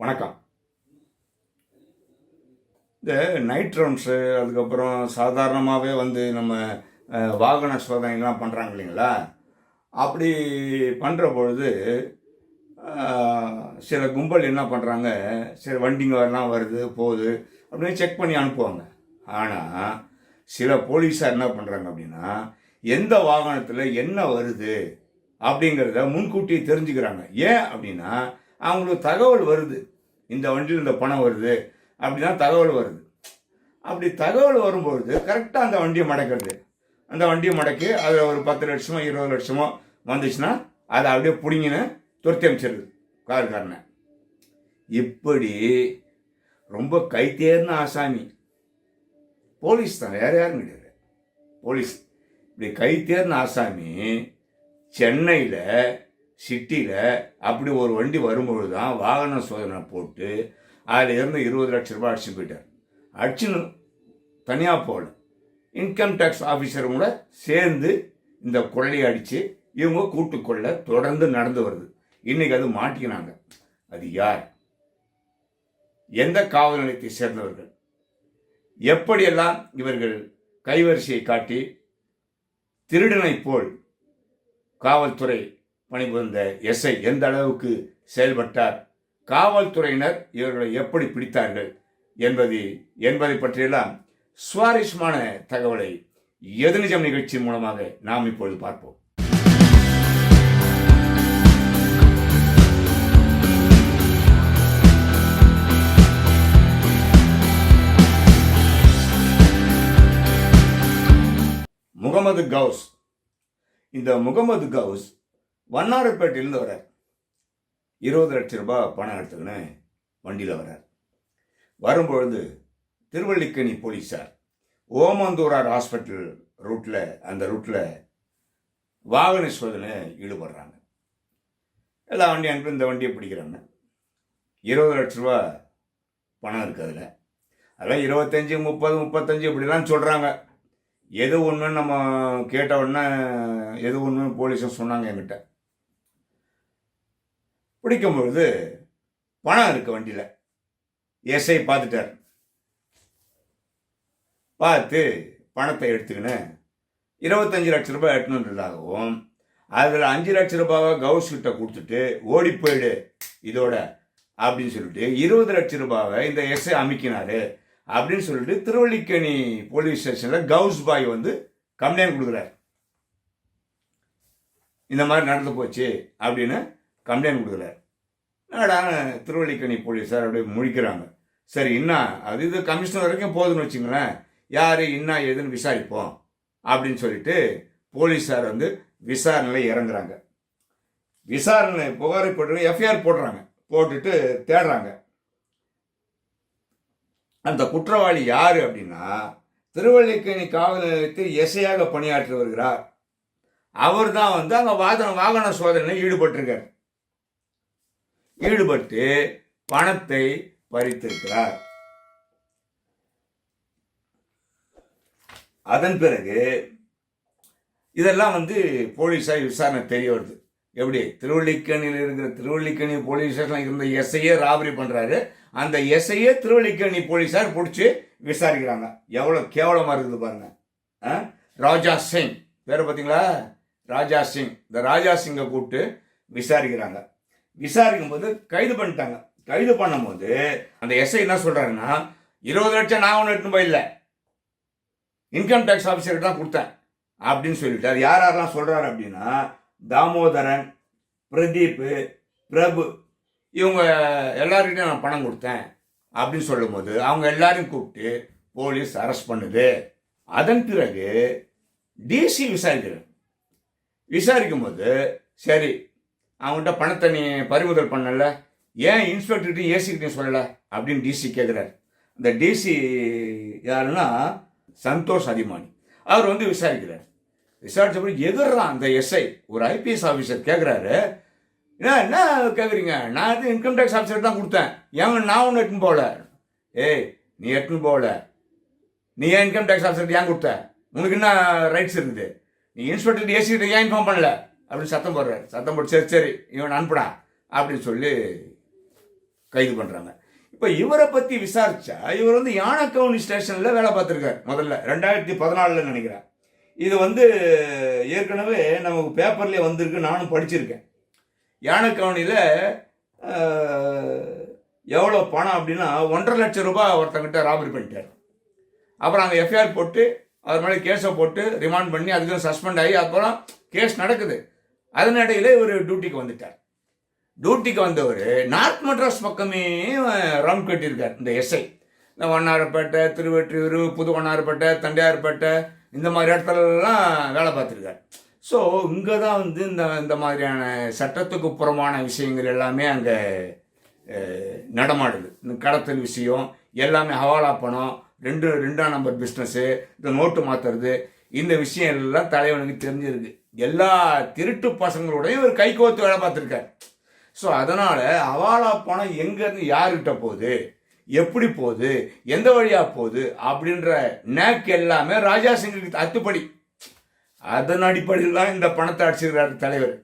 வணக்கம். இந்த night rounds அதுக்கப்புறம் சாதாரணமாகவே வந்து நம்ம வாகன சோதனைலாம் பண்ணுறாங்க இல்லைங்களா? அப்படி பண்ணுற பொழுது சில கும்பல் என்ன பண்ணுறாங்க சில வண்டிங்க வருது போகுது அப்படின்னு செக் பண்ணி அனுப்புவாங்க. ஆனால் சில போலீஸார் என்ன பண்ணுறாங்க அப்படின்னா எந்த வாகனத்தில் என்ன வருது அப்படிங்கிறத முன்கூட்டி தெரிஞ்சுக்கிறாங்க. ஏன் அப்படின்னா அவங்களுக்கு தகவல் வருது. இந்த வண்டியில் இந்த பணம் வருது. அப்படின்னா தகவல் வருது. அப்படி தகவல் வரும்பொழுது கரெக்டாக அந்த வண்டியை மடக்கிறது. அந்த வண்டியை மடக்கி அதில் ஒரு பத்து லட்சமோ இருபது லட்சமோ வந்துச்சுன்னா அதை அப்படியே பிடிங்கின்னு துரத்தி அமைச்சிருது காருக்காரனை இப்படி ரொம்ப கைத்தேர்ந்த ஆசாமி. போலீஸ் தான் வேறு யாரும் கிடையாது. போலீஸ். இப்படி கைத்தேர்ந்த ஆசாமி சென்னையில் சிட்டியில் அப்படி ஒரு வண்டி வரும்பொழுது தான் வாகன சோதனை போட்டு அதில் இருந்து இருபது லட்ச ரூபாய் அடிச்சு போயிட்டார். அடிச்சுன்னு தனியாக போகல இன்கம் டேக்ஸ் ஆஃபீஸரும் கூட சேர்ந்து இந்த கொள்ளையை அடித்து இவங்க கூட்டு தொடர்ந்து நடந்து வருது. இன்னைக்கு அது மாட்டிக்கினாங்க. அது யார்? எந்த காவல் நிலையத்தை சேர்ந்தவர்கள்? எப்படியெல்லாம் இவர்கள் கைவரிசையை காட்டி திருடனை போல் காவல்துறை பணிபுரிந்த எஸ்ஐ எந்த அளவுக்கு செயல்பட்டார்? காவல்துறையினர் இவர்களை எப்படி பிடித்தார்கள் என்பது என்பதை பற்றியெல்லாம் சுவாரஸ்யமான தகவலை எதிர்நிஜம் நிகழ்ச்சி மூலமாக நாம் இப்பொழுது பார்ப்போம். முகமது கவுஸ். இந்த முகமது கவுஸ் வண்ணாரப்பேட்டையிலேருந்து வரார் இருபது லட்ச ரூபாய் பணம் எடுத்துக்கின்னு வண்டியில் வரார் வரும்பொழுது திருவள்ளிக்கணி போலீஸார் ஓமந்தூரார் ஹாஸ்பிட்டல் ரூட்டில் அந்த ரூட்டில் வாகன சோதனை ஈடுபடுறாங்க. எல்லா வண்டி அனுப்பி இந்த வண்டியை பிடிக்கிறாங்க. இருபது லட்ச ரூபா பணம் இருக்குது அதில். அதெல்லாம் இருபத்தஞ்சி முப்பது முப்பத்தஞ்சு இப்படிலாம் சொல்கிறாங்க எது ஒன்றுன்னு நம்ம கேட்ட உடனே எது ஒன்றுன்னு போலீஸும் சொன்னாங்க என்கிட்ட. பிடிக்கும் பொழுது பணம் இருக்கு வண்டியில். எஸ்ஐ பார்த்துட்டார் பார்த்து பணத்தை எடுத்துக்கின்னு இருபத்தஞ்சு லட்ச ரூபாய் எட்டணுன்றதாகவும் அதில் அஞ்சு லட்ச ரூபாவை கவுஸ் கிட்ட கொடுத்துட்டு ஓடி போயிடு இதோட அப்படின்னு சொல்லிட்டு இருபது லட்ச ரூபாவை இந்த எஸ்ஐ அமைக்கினாரு அப்படின்னு சொல்லிட்டு திருவள்ளிக்கணி போலீஸ் ஸ்டேஷனில் கவுஸ் பாய் வந்து கம்ப்ளைண்ட் கொடுக்குறாரு. இந்த மாதிரி நடந்து போச்சு அப்படின்னு கம்ப்ளைண்ட் கொடுக்கல. என்னடா திருவள்ளிக்கணி போலீஸார் அப்படியே முழிக்கிறாங்க. சரி என்ன அது இது கமிஷனர் வரைக்கும் போதுன்னு வச்சுங்களேன். யார் என்ன ஏதுன்னு விசாரிப்போம் அப்படின்னு சொல்லிட்டு போலீஸார் வந்து விசாரணையில் இறங்குறாங்க. விசாரணை புகாரை போட்டு எஃப்ஐஆர் போடுறாங்க. போட்டுட்டு தேடுறாங்க. அந்த குற்றவாளி யார் அப்படின்னா திருவள்ளிக்கணி காவல் நிலையத்தில் எஸ்ஐயாக பணியாற்றி வருகிறார். அவர் தான் வந்து அங்கே வாகன வாகன சோதனையில் ஈடுபட்டிருக்கார். ஈடுபட்டு பணத்தை பறித்திருக்கிறார். அதன் பிறகு இதெல்லாம் வந்து போலீஸார் விசாரணை தெரிய வருது. எப்படி? திருவள்ளிக்கணியில் இருக்கிற திருவள்ளிக்கணி போலீஸ் ஸ்டேஷனில் இருந்த எஸ்ஐயே ராபரி பண்ணுறாரு அந்த எஸ்ஐயே திருவள்ளிக்கணி போலீஸார் பிடிச்சி விசாரிக்கிறாங்க. எவ்வளோ கேவலமாக இருக்குது பாருங்க. ஆ? ராஜா சிங். பேர் பார்த்தீங்களா? ராஜா சிங். இந்த ராஜா சிங்கை கூப்பிட்டு விசாரிக்கிறாங்க. விசாரிக்கும் போது கைது பண்ணிட்டாங்க. கைது பண்ணும்போது அந்த எஸ்ஐ என்ன சொல்கிறாருன்னா இருபது லட்சம் நான் ஒன்று எட்டுன்னு இல்லை இன்கம் டேக்ஸ் ஆஃபீஸருக்கு தான் கொடுத்தேன். அப்படின்னு சொல்லிட்டு அது யார் யாரெல்லாம் சொல்கிறாரு அப்படின்னா தாமோதரன் பிரதீப் பிரபு இவங்க எல்லாருக்கிட்டையும் நான் பணம் கொடுத்தேன் அப்படின்னு சொல்லும்போது அவங்க எல்லாரையும் கூப்பிட்டு போலீஸ் அரெஸ்ட் பண்ணுது. அதன் பிறகு டிசி விசாரிக்கிறார். விசாரிக்கும் போது சரி அவன்கிட்ட பணத்தை நீ பறிமுதல் பண்ணல. ஏன் இன்ஸ்பெக்டர்கிட்டையும் ஏசிக்கிட்டையும் சொல்லலை? அப்படின்னு டிசி கேட்குறாரு இந்த டிசி யாருன்னா சந்தோஷ் அதிமானி. அவர் வந்து விசாரிக்கிறார். விசாரிச்சப்படி எதிர்றான் அந்த எஸ்ஐ ஒரு ஐபிஎஸ் ஆஃபீஸர் கேட்குறாரு என்ன என்ன கேட்குறீங்க நான் இது இன்கம் டேக்ஸ் ஆஃபீஸர் தான் கொடுத்தேன். ஏன் நான் ஒன்று எட்டுன்னு போகல. ஏய் நீ எட்டுன்னு போகல. நீ ஏன் இன்கம் டேக்ஸ் ஆஃபீஸர் ஏன் கொடுத்த? உனக்கு என்ன ரைட்ஸ் இருக்குது? நீ இன்ஸ்பெக்டர் ஏசிக்கிட்ட ஏன் இன்ஃபார்ம் பண்ணல? அப்படின்னு சத்தம் போடுறாரு. சத்தம் போட்டு சரி சரி இவன் அனுப்புடா அப்படின்னு சொல்லி கைது பண்ணுறாங்க இப்போ இவரை பற்றி விசாரிச்சா இவர் வந்து யானக்கவுனி ஸ்டேஷனில் வேலை பார்த்துருக்காரு முதல்ல ரெண்டாயிரத்தி பதினாலில் நினைக்கிறேன். இது வந்து ஏற்கனவே நமக்கு பேப்பர்லேயே வந்திருக்கு நானும் படிச்சிருக்கேன். யானக்கவுனியில் எவ்வளோ பணம் அப்படின்னா ஒன்றரை லட்சம் ரூபாய் ஒருத்தங்கிட்ட ராபரி பண்ணிட்டார். அப்புறம் அங்கே எஃப்ஐஆர் போட்டு அது மேலே கேஸை போட்டு ரிமாண்ட் பண்ணி அதுக்கு சஸ்பெண்ட் ஆகி அப்புறம் கேஸ் நடக்குது. அதன் இவர் டியூட்டிக்கு வந்துட்டார். டியூட்டிக்கு வந்தவர் நார்த் மெட்ராஸ் பக்கமே ரவுண்ட் கட்டியிருக்கார் இந்த எஸ்ஐ இந்த வண்ணாரப்பேட்டை திருவெற்றியூர் புது வண்ணாரப்பேட்டை தண்டையார்பேட்டை இந்த மாதிரி இடத்துலலாம் வேலை பார்த்துருக்கார். ஸோ இங்கே தான் வந்து இந்த இந்த மாதிரியான சட்டத்துக்கு புறமான விஷயங்கள் எல்லாமே அங்கே நடமாடுது. இந்த கடத்தல் விஷயம் எல்லாமே ஹவாலா பணம் ரெண்டு ரெண்டாம் நம்பர் பிஸ்னஸ்ஸு இந்த நோட்டு மாற்றுறது இந்த விஷயம் எல்லாம் தலைவனுக்கு தெரிஞ்சிருக்கு. எல்லா திருட்டு பசங்களோடையும் இவர் கை கோத்து வேலை பார்த்துருக்காரு. ஸோ அதனால் அவாலா பணம் எங்கேருந்து யாருக்கிட்ட போகுது? எப்படி போகுது? எந்த வழியாக போகுது? அப்படின்ற நேக் எல்லாமே ராஜா சிங்குக்கு அத்துப்படி. அதன் அடிப்படையில் தான் இந்த பணத்தை அடிச்சிருக்கிறார் தலைவர்.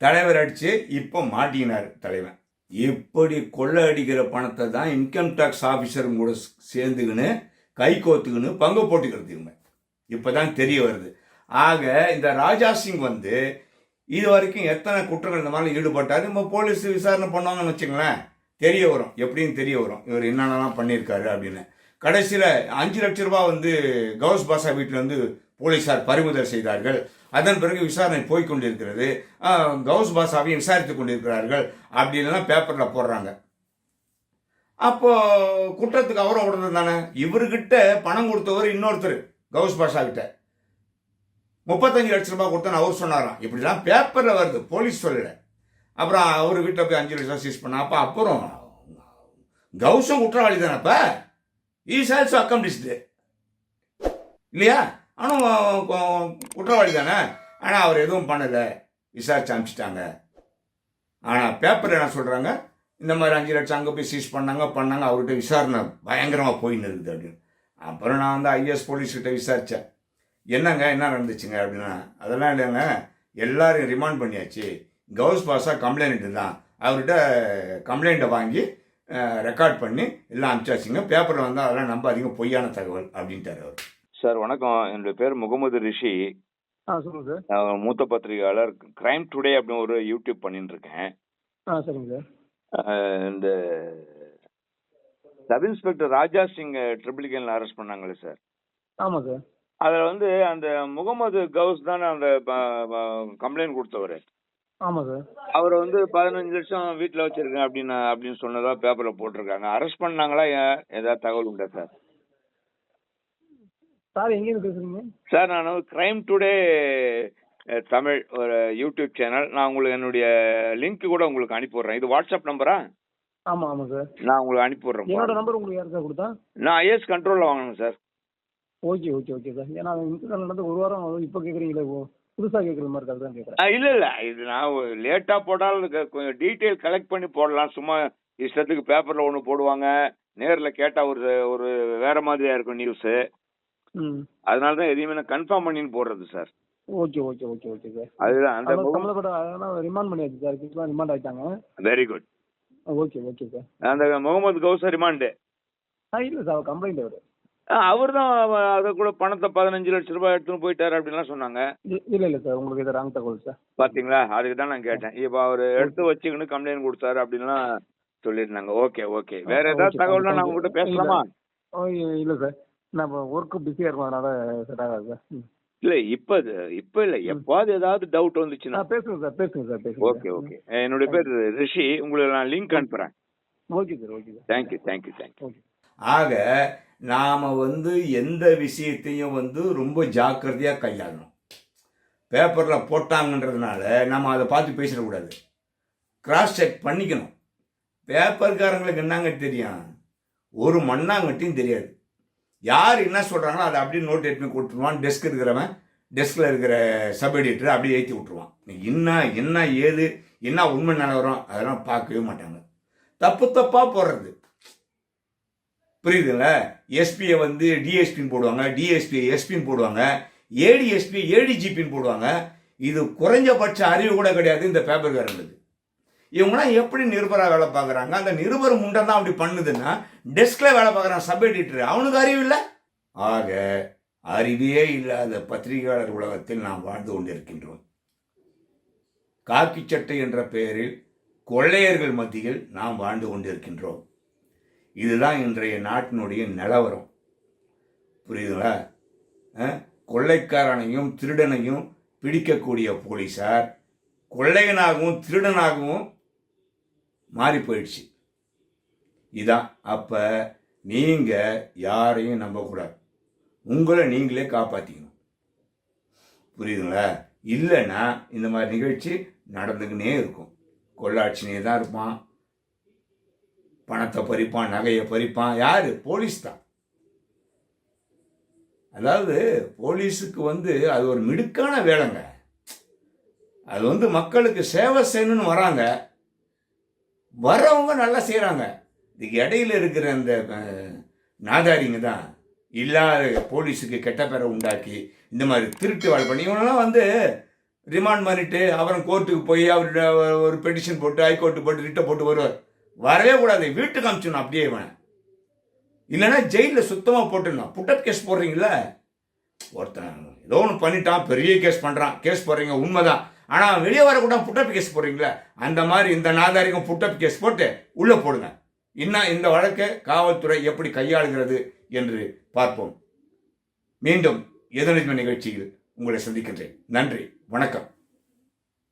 தலைவர் அடித்து இப்போ மாட்டினார் தலைவன். இப்படி கொள்ளை அடிக்கிற பணத்தை தான் இன்கம் டேக்ஸ் ஆஃபீஸரும் கூட சேர்ந்துக்கின்னு கை கோத்துக்கின்னு பங்கு போட்டுக்கிறது இவங்க இப்போ தான் தெரிய வருது. ஆக இந்த ராஜா சிங் வந்து இது வரைக்கும் எத்தனை குற்றங்கள் இந்த மாதிரி ஈடுபட்டார்? நம்ம போலீஸ் விசாரணை பண்ணுவாங்கன்னு வச்சுங்களேன். தெரிய வரும். எப்படின்னு தெரிய வரும். இவர் என்னென்னலாம் பண்ணியிருக்காரு அப்படின்னு. கடைசியில் அஞ்சு லட்ச ரூபாய் வந்து கவுஸ் பாஷா வீட்டில் வந்து பறிமுதல் செய்தார்கள். அதன் பிறகு விசாரணை போய்கொண்டிருக்கிறது கவுஸ் பாஷாவையும் விசாரித்துக் கொண்டிருக்கிறார்கள் அப்படின்லாம் பேப்பரில் போடுறாங்க. அப்போ குற்றத்துக்கு அவரும் உடனே தானே? இவர்கிட்ட பணம் கொடுத்தவர் இன்னொருத்தர் கவுஸ் பாஷா கிட்ட. முப்பத்தஞ்சு லட்ச ரூபாய் கொடுத்தேன்னு அவர் சொன்னாராம். இப்படிலாம் பேப்பரில் வருது. போலீஸ் சொல்லலை. அப்புறம் அவர் வீட்டில் போய் அஞ்சு லட்சம் சீஸ் பண்ண அப்போ அப்புறம் கௌசம் குற்றவாளி தானப்பா ஈஸ் ஆல்சோ அக்கம்டிஸ்டு இல்லையா? ஆனால் குற்றவாளி தானே? ஆனால் அவர் எதுவும் பண்ணலை. விசாரிச்சு அனுப்பிச்சிட்டாங்க. ஆனால் பேப்பர் என்ன சொல்கிறாங்க இந்த மாதிரி அஞ்சு லட்சம் அங்கே போய் சீஸ் பண்ணாங்க பண்ணாங்க. அவர்கிட்ட விசாரணை பயங்கரமாக போயின்னு இருக்குது அப்படின்னு. அப்புறம் நான் வந்து ஐஎஸ் போலீஸ்கிட்ட விசாரித்தேன் என்னங்க என்ன நடந்துச்சுங்க அப்படின்னா அதெல்லாம் இல்லைங்க. எல்லாரையும் ரிமாண்ட் பண்ணியாச்சு. கவுஸ் பாஸா கம்ப்ளைண்ட் தான். அவர்கிட்ட கம்ப்ளைண்ட்டை வாங்கி ரெக்கார்ட் பண்ணி எல்லாம் அனுப்பிச்சாச்சுங்க பேப்பரில் வந்தால் அதெல்லாம் நம்பாதீங்க பொய்யான தகவல் அப்படின்ட்டார் அவர். சார் வணக்கம். என்னுடைய பேர் முகமது ரிஷி. சார். நான் மூத்த பத்திரிகையாளர் கிரைம் டுடே அப்படின்னு ஒரு யூடியூப் பண்ணிட்டு இருக்கேன் ஆ சரிங்க சார். இந்த sub inspector Raja Singh triple கேனில் அரெஸ்ட் பண்ணாங்களே சார். ஆமாம் சார். அதில் வந்து அந்த முகமது கவுஸ் தானே அந்த கம்ப்ளைண்ட் கொடுத்தவர். ஆமாம் சார். அவர் வந்து பதினஞ்சு லட்சம் வீட்டில் வச்சிருக்கேன் அப்படின்னு அப்படின்னு சொன்னதா பேப்பரில் போட்டிருக்காங்க. அரெஸ்ட் பண்ணாங்களா ஏதாவது தகவல் உண்டா சார்? சார் எங்கேருந்து பேசுறீங்க? சார் நான் கிரைம் டுடே தமிழ் ஒரு யூடியூப் சேனல் நான் உங்களுக்கு என்னுடைய லிங்க் கூட உங்களுக்கு அனுப்பி விட்றேன் இது வாட்ஸ்அப் நம்பரா ஆமாம் ஆமாம் சார். நான் உங்களுக்கு அனுப்பி விட்றேன் என்னோட நம்பர் உங்களுக்கு யார் சார் கொடுத்தா? நான் ஐஎஸ் கண்ட்ரோலில் வாங்கணும் sir. Okay okay okay sir ஏன்னா இன்சிடென்ட் நடந்து ஒரு வாரம் இப்போ கேட்குறீங்களே புதுசாக கேட்குற மாதிரி இருக்காது தான் கேட்குறேன் இல்லை இல்லை. இது நான் லேட்டாக போட்டாலும் கொஞ்சம் டீட்டெயில் கலெக்ட் பண்ணி போடலாம். சும்மா இஷ்டத்துக்கு பேப்பரில் ஒன்று போடுவாங்க. நேரில் கேட்டால் ஒரு ஒரு வேற மாதிரியா இருக்கும் நியூஸு அதனால தான் எதையுமே நான் கன்ஃபார்ம் பண்ணின்னு போடுறது sir okay okay okay okay sir அதுதான் அந்த சம்மந்தப்பட்ட அதெல்லாம் ரிமாண்ட் பண்ணியாச்சு சார் கிட்டலாம் ரிமாண்ட் ஆகிட்டாங்க very good okay okay sir அந்த முகமது கௌசர் ரிமாண்டு ஆ இல்லை சார் கம்ப்ளைண்ட் அவர். அவர் தான் அதை கூட பணத்தை பதினஞ்சு லட்ச ரூபாய் எடுத்துன்னு போயிட்டாரு அப்படின்லாம் சொன்னாங்க. இல்லை இல்லை சார். உங்களுக்கு இது ராங் தகவல் சார். பாத்தீங்களா? அதுக்கு தான் நான் கேட்டேன். இப்போ அவர் எடுத்து வச்சுக்கின்னு கம்ப்ளைண்ட் கொடுத்தாரு அப்படின்லாம் சொல்லியிருந்தாங்க. Okay okay. வேற ஏதாவது sir. தகவல்னா நான். உங்ககிட்ட பேசலாமா? இல்லை சார். நான் இப்போ ஒர்க்கு பிஸியாக இருக்கும் அதனால செட் ஆகாது சார். இல்ல இப்ப இப்ப இல்ல. எப்பாவது ஏதாவது டவுட் வந்துச்சுன்னா. பேசுங்க சார். பேசுங்க சார். பேசுங்க ஓகே ஓகே. என்னுடைய பேர் ரிஷி. உங்களுக்கு நான் லிங்க் அனுப்புறேன். Okay sir okay sir. Thank you thank you thank you ஆக நாம் வந்து எந்த விஷயத்தையும் வந்து ரொம்ப ஜாக்கிரதையாக கையாளணும். பேப்பரில் போட்டாங்கன்றதுனால நம்ம அதை பார்த்து பேசிடக்கூடாது. கிராஸ் செக் பண்ணிக்கணும். பேப்பர்காரங்களுக்கு என்னங்க தெரியும்? ஒரு மண்ணாங்கட்டியும் தெரியாது. யார் என்ன சொல்கிறாங்களோ அதை அப்படியே நோட் எடுத்து கொடுத்துருவான். டெஸ்க் இருக்கிறவன் டெஸ்கில் இருக்கிற சப் எடிட்டர் அப்படியே ஏற்றி விட்ருவான் என்ன என்ன ஏது என்ன உண்மை நிலவரம் அதெல்லாம் பார்க்கவே மாட்டாங்க. தப்பு தப்பாக போடுறது. புரியுதுல்ல எஸ்பியை வந்து டிஎஸ்பின்னு போடுவாங்க டிஎஸ்பி எஸ்பின்னு போடுவாங்க ஏடிஎஸ்பி ஏடிஜிபின்னு போடுவாங்க. இது குறைஞ்சபட்ச அறிவு கூட கிடையாது இந்த பேப்பர்காரங்களுக்கு இவங்களாம் எப்படி நிருபராக வேலை பார்க்குறாங்க? அந்த நிருபர் முண்டை தான் அப்படி பண்ணுதுன்னா டெஸ்கில் வேலை பார்க்குறான் சப் எடிட்டர் அவனுக்கு அறிவு இல்லை? ஆக அறிவே இல்லாத பத்திரிகையாளர் உலகத்தில் நாம் வாழ்ந்து கொண்டிருக்கின்றோம். காக்கி சட்டை என்ற பெயரில் கொள்ளையர்கள் மத்தியில் நாம் வாழ்ந்து கொண்டிருக்கின்றோம். இதுதான் இன்றைய நாட்டினுடைய நிலவரம். புரியுதுங்களா? கொள்ளைக்காரனையும் திருடனையும் பிடிக்கக்கூடிய போலீஸார் கொள்ளையனாகவும் திருடனாகவும் மாறி போயிடுச்சு. இதான் அப்போ நீங்கள் யாரையும் நம்பக்கூடாது. உங்களை நீங்களே காப்பாற்றிக்கணும் புரியுதுங்களா? இல்லைன்னா இந்த மாதிரி நிகழ்ச்சி நடந்துக்கினே இருக்கும். கொள்ளாட்சினே தான் இருப்பான். பணத்தை பறிப்பான் நகையை பறிப்பான். யார்? போலீஸ் தான். அதாவது போலீஸுக்கு வந்து அது ஒரு மிடுக்கான வேலைங்க. அது வந்து மக்களுக்கு சேவை செய்யணும்னு வராங்க. வரவங்க நல்லா செய்கிறாங்க இதுக்கு இடையில இருக்கிற அந்த நாதாரிங்க தான் இல்லாத போலீஸுக்கு கெட்ட பேரை உண்டாக்கி இந்த மாதிரி திருட்டு வேலை பண்ணி இவனெல்லாம் வந்து ரிமாண்ட் பண்ணிட்டு அப்புறம் கோர்ட்டுக்கு போய் அவர் ஒரு பெட்டிஷன் போட்டு ஹைகோர்ட்டு போட்டு ரிட்டை போட்டு வருவார். வரவே கூடாது. வீட்டுக்கு அமிச்சிடணும். அப்படியே இவன். இல்லைன்னா ஜெயிலில் சுத்தமாக போட்டுடணும். புட்டப் கேஸ் போடுறீங்கள ஒருத்தன் ஏதோ ஒன்று பண்ணிட்டான். பெரிய கேஸ் பண்ணுறான் கேஸ் போடுறீங்க. உண்மைதான். ஆனால் வெளியே வரக்கூடாது புட்டப் கேஸ் போடுறீங்களே? அந்த மாதிரி இந்த நாதாரிக்கும் புட்டப் கேஸ் போட்டு உள்ளே போடுங்க. இன்னும் இந்த வழக்கை காவல்துறை எப்படி கையாளுகிறது என்று பார்ப்போம். மீண்டும் எதிர்ப்பு நிகழ்ச்சியில் உங்களை சந்திக்கின்றேன். நன்றி. வணக்கம்.